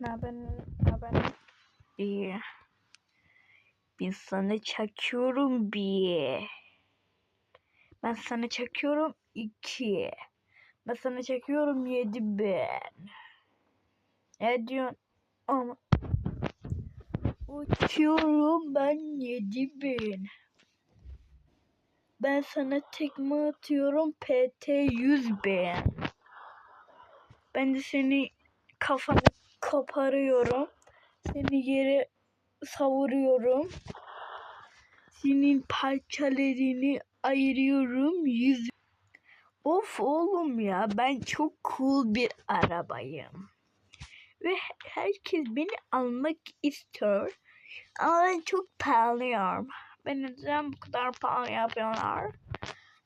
Ne haber? Ne haber? İyi. Ben sana çakıyorum bir. Ben sana çakıyorum iki. Ben sana çakıyorum yedi ben. Ne? Ama uçuyorum ben yedi bin. Ben sana tekme atıyorum PT 100 ben. Ben de seni kafanı koparıyorum. Seni yere savuruyorum. Senin parçalarını ayırıyorum. Yüz... Of oğlum ya ben çok cool bir arabayım. Ve herkes beni almak istiyor. Ama ben çok pahalıyım. Ben neden bu kadar pahalı yapıyorlar?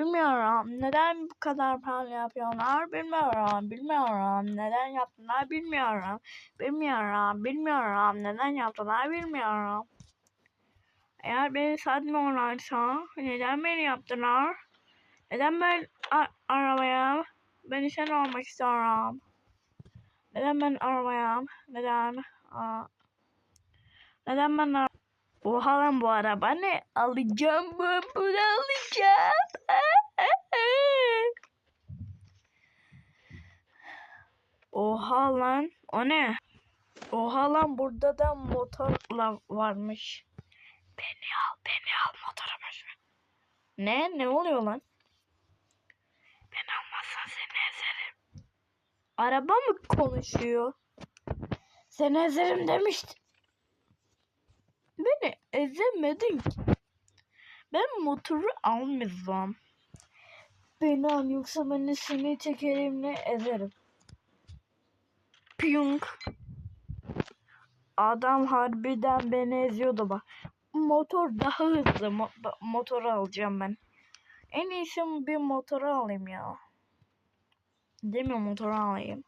Bilmiyorum. Neden bu kadar pahalı yapıyorlar? Bilmiyorum. Bilmiyorum. Neden yaptılar? Bilmiyorum. Bilmiyorum. Bilmiyorum. Neden yaptılar? Bilmiyorum. Eğer beni satmıyorlarsa neden beni yaptılar? Neden ben arabaya beni sen olmak istiyorum? Neden ben arabaya? Neden? Neden ben? Oha lan bu araba ne? Alacağım ben bunu alacağım. Oha lan o ne? Oha lan burada da motorla varmış. Beni al beni al motora. Ne? Ne oluyor lan? Ben almazsan seni ezerim. Araba mı konuşuyor? Seni ezerim demişti. Beni ezemedin ki. Ben motoru almayacağım. Beni al yoksa ben de seni tekerimle ezerim. Piyunk. Adam harbiden beni eziyordu bak. Motor daha hızlı. Mo motoru alacağım ben. En iyisi bir motoru alayım ya. Değil mi motoru alayım?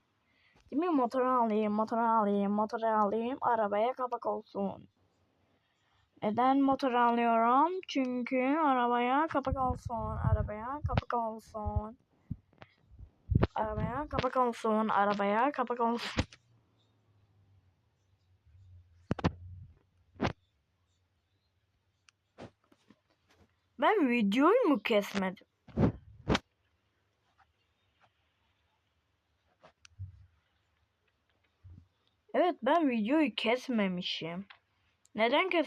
Değil mi motoru alayım, motoru alayım, motoru alayım. Arabaya kapak olsun. Neden motor alıyorum? Çünkü arabaya kapak olsun. Arabaya kapak olsun. Arabaya kapak olsun. Arabaya kapak olsun. Ben videoyu mu kesmedim? Evet ben videoyu kesmemişim. Neden kes?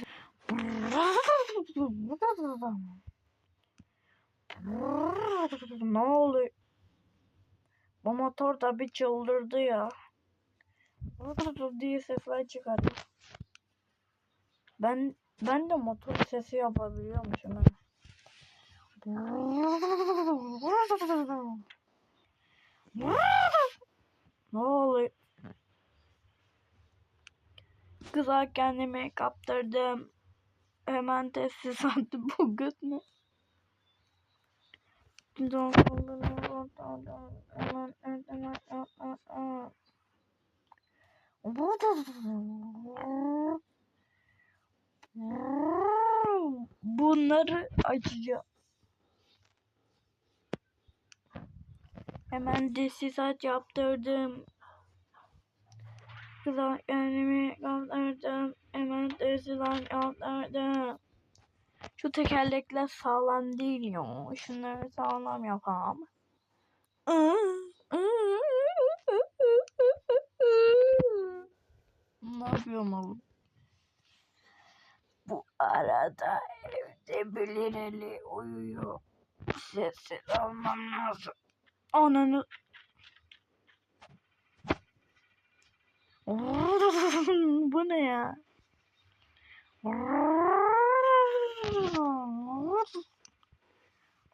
ne oluyor? Bu motor da bir çıldırdı ya. diye sesler çıkardı. Ben ben de motor sesi yapabiliyormuşum. Ne oluyor? Kıza kendimi kaptırdım. Hemen tesisatı bu göt mü? Bunları açacağım. Hemen desisat yaptırdım. Kıza kendimi kaptırdım. Hemen desisat yaptırdım. Şu tekerlekler sağlam değil ya. Şunları sağlam yapalım. ne yapıyorum oğlum? Bu arada evde birileri uyuyor. Sessiz olmam lazım. Ananı... Bu ne ya?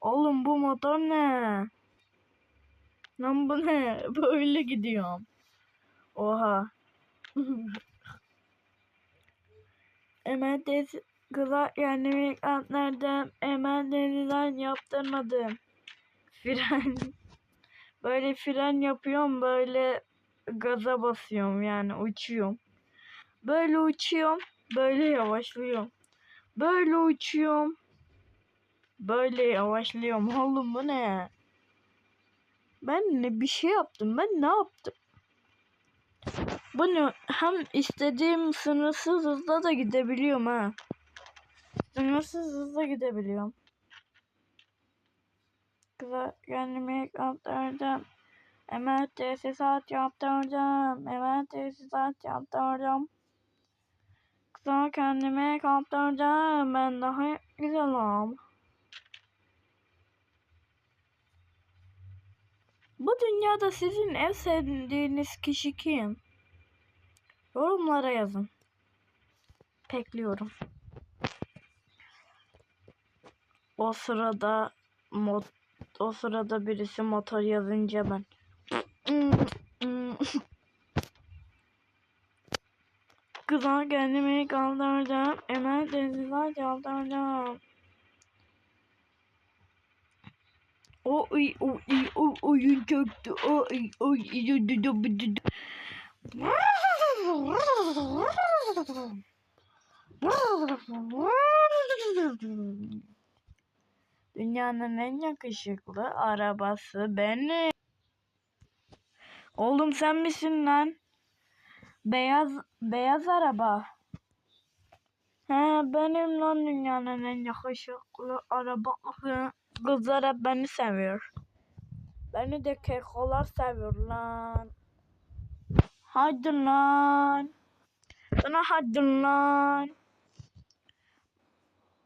Oğlum bu motor ne? Lan bu ne? Böyle gidiyorum. Oha. Hemen tez yani atlardım. Hemen denizden yaptırmadım. Fren. Böyle fren yapıyorum. Böyle gaza basıyorum yani uçuyorum. Böyle uçuyorum. Böyle yavaşlıyorum. Böyle uçuyorum. Böyle yavaşlıyorum. Oğlum bu ne? Ben ne bir şey yaptım. Ben ne yaptım? Bunu hem istediğim sınırsız hızla da gidebiliyorum ha. Sınırsız hızla gidebiliyorum. Kıza kendimi kaptırdım. Hemen tesisat yaptırdım. Hemen tesisat yaptırdım. Kıza kendimi kaptırdım. Ben daha güzelim. Bu dünyada sizin en sevdiğiniz kişi kim? Yorumlara yazın. Bekliyorum. O sırada mod o sırada birisi motor yazınca ben Kıza kendimi kaldırdım. Hemen denizler kaldırdım. O ay o ay o oyun çöktü. O ay o ay Dünyanın en yakışıklı arabası benim. Oğlum sen misin lan? Beyaz beyaz araba. He benim lan dünyanın en yakışıklı arabası. Kızlar hep beni seviyor. Beni de kekolar seviyor lan. Hadi lan. Sana hadi lan.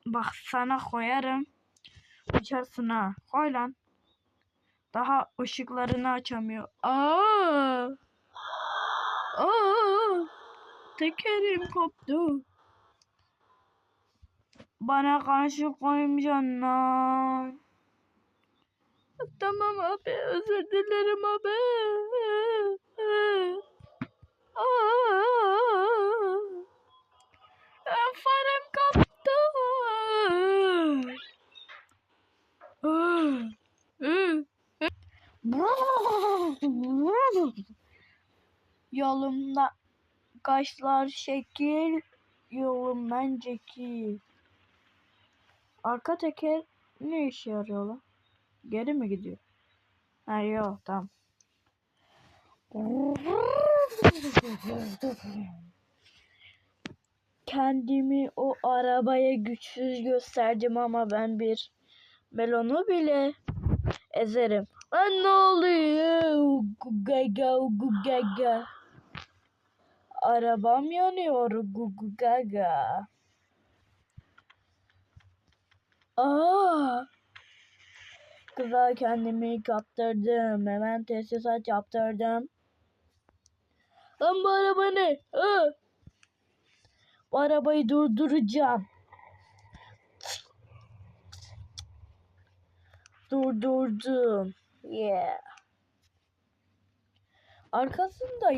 Bak sana koyarım. Uçarsın ha. Koy lan. Daha ışıklarını açamıyor. Aa! Aa! Tekerim koptu. Bana karşı koymayacaksın lan. Tamam abi özür dilerim abi. Aa! Yolumda kaşlar şekil, yolumdan çekil. Arka teker ne işe yarıyor lan? Geri mi gidiyor? Ha yok tamam. Kendimi o arabaya güçsüz gösterdim ama ben bir melonu bile ezerim. Lan ne oluyor? Gugaga gugaga. Arabam yanıyor gugaga. Aa! Kıza kendimi kaptırdım. Hemen tesisat yaptırdım. Lan bu araba ne? Aa! Bu arabayı durduracağım. Durdurdum. Yeah. Arkasında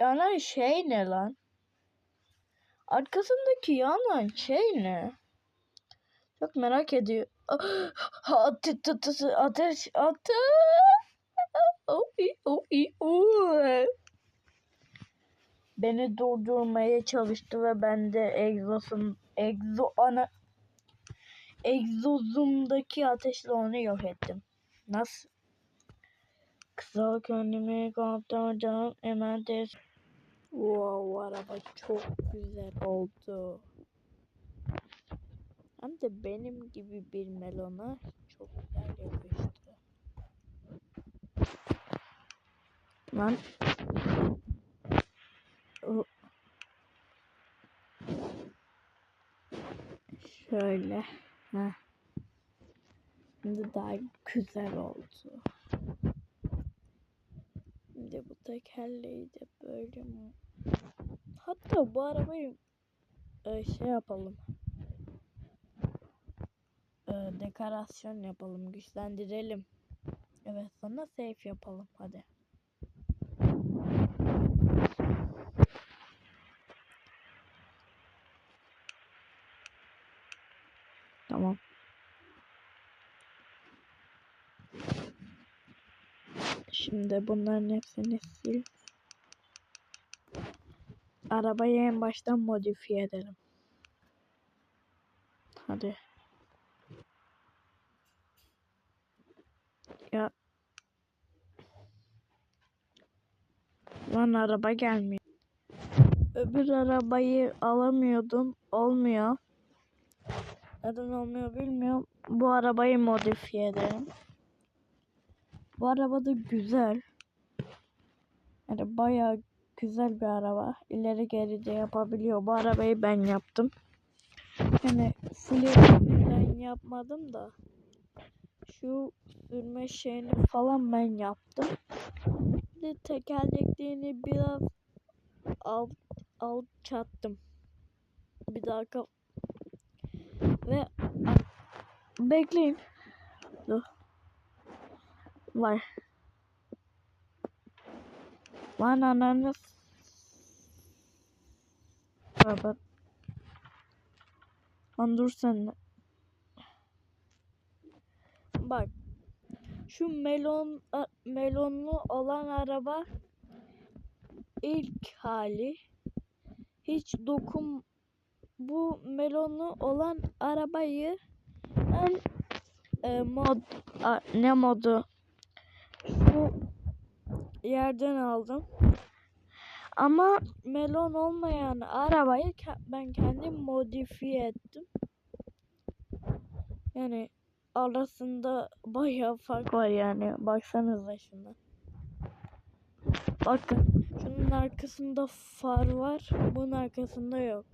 yanan şey ne lan? Arkasındaki yanan şey ne? Çok merak ediyor. Ateş, ateş, ateş, ateş. Oy, oy, oy. Beni durdurmaya çalıştı ve ben de egzosum, egzo ana egzozumdaki ateşle onu yok ettim. Nasıl? Kısa kendimi kaptırdım hemen de Wow araba çok güzel oldu. Hem de benim gibi bir melona çok güzel yakıştı. Lan. Şöyle. Heh. Şimdi daha güzel oldu. Şimdi bu tekerleği de böyle mi? Hatta bu arabayı e, şey yapalım. E, dekorasyon yapalım, güçlendirelim. Evet, sonra safe yapalım. Hadi. Tamam. Şimdi bunların hepsini sil. Arabayı en baştan modifiye edelim. Hadi. Ya. Lan araba gelmiyor. öbür arabayı alamıyordum. Olmuyor. Neden olmuyor bilmiyorum. Bu arabayı modifiye ederim. Bu araba da güzel. Yani bayağı güzel bir araba. İleri geri de yapabiliyor. Bu arabayı ben yaptım. Yani full ben yapmadım da şu sürme şeyini falan ben yaptım. Bir de tekerlekliğini biraz alt alçattım. Bir dakika. Ve bekleyin. Dur. Var. Lan ananı Baba. Lan dur sen. Bak. Şu melon melonlu olan araba ilk hali hiç dokun bu melonlu olan arabayı ben e, mod a- ne modu yerden aldım. Ama melon olmayan arabayı ben kendim modifiye ettim. Yani arasında bayağı fark var yani. Baksanıza şuna. Bakın şunun arkasında far var. Bunun arkasında yok.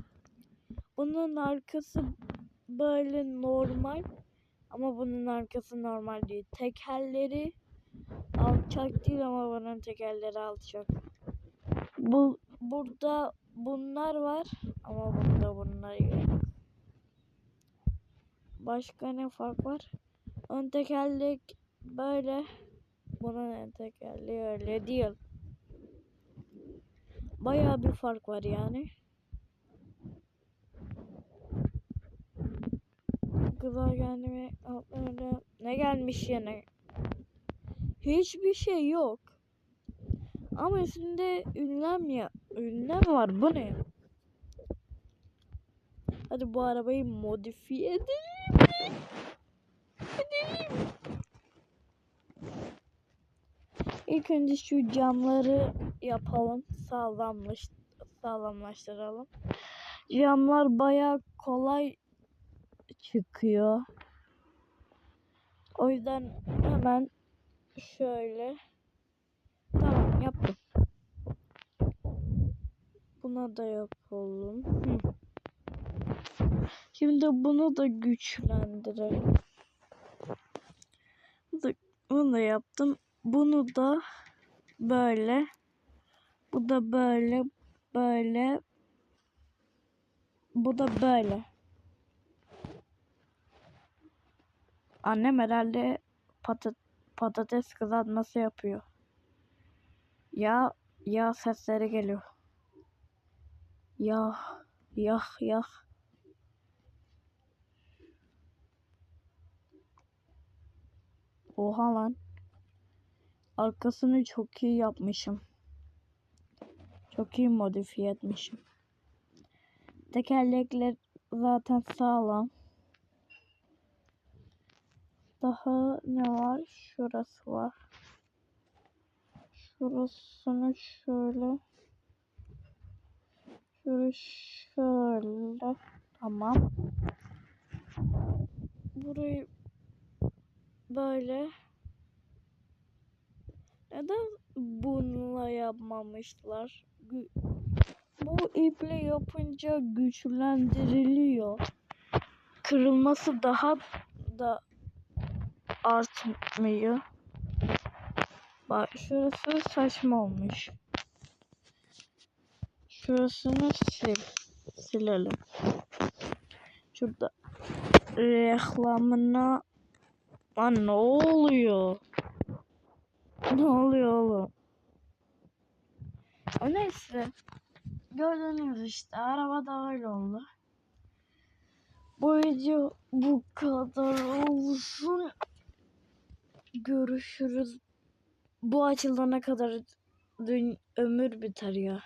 Bunun arkası böyle normal ama bunun arkası normal değil. Tekerleri alçak değil ama bunun tekerleri alçak. Bu burada bunlar var ama bunda bunlar yok. Başka ne fark var? Ön tekerlek böyle. Bunun ön tekerleği öyle değil. Bayağı bir fark var yani. Kızlar kendime öyle ne gelmiş yine? Hiçbir şey yok. Ama üstünde ünlem ya. Ünlem var. Bu ne? Hadi bu arabayı modifiye edelim. Edelim. İlk önce şu camları yapalım. Sağlamlaş sağlamlaştıralım. Camlar bayağı kolay çıkıyor. O yüzden hemen şöyle Tamam yaptım. Buna da yapalım. Hı. Şimdi bunu da güçlendirelim. Bunu da yaptım. Bunu da böyle. Bu da böyle. Böyle. Bu da böyle. Annem herhalde patat patates kızartması yapıyor. Ya ya sesleri geliyor. Ya yah yah. Oha lan. Arkasını çok iyi yapmışım. Çok iyi modifiye etmişim. Tekerlekler zaten sağlam. Daha ne var? Şurası var. Şurasını şöyle. Şöyle şöyle. Tamam. Burayı böyle. Neden bununla yapmamışlar? Bu iple yapınca güçlendiriliyor. Kırılması daha da artmıyor. Bak şurası saçma olmuş. Şurasını sil. Silelim. Şurada reklamına Lan ne oluyor? Ne oluyor oğlum? O neyse. Gördüğünüz işte araba da öyle oldu. Bu video bu kadar olsun. Görüşürüz. Bu açılana kadar dün ömür biter ya.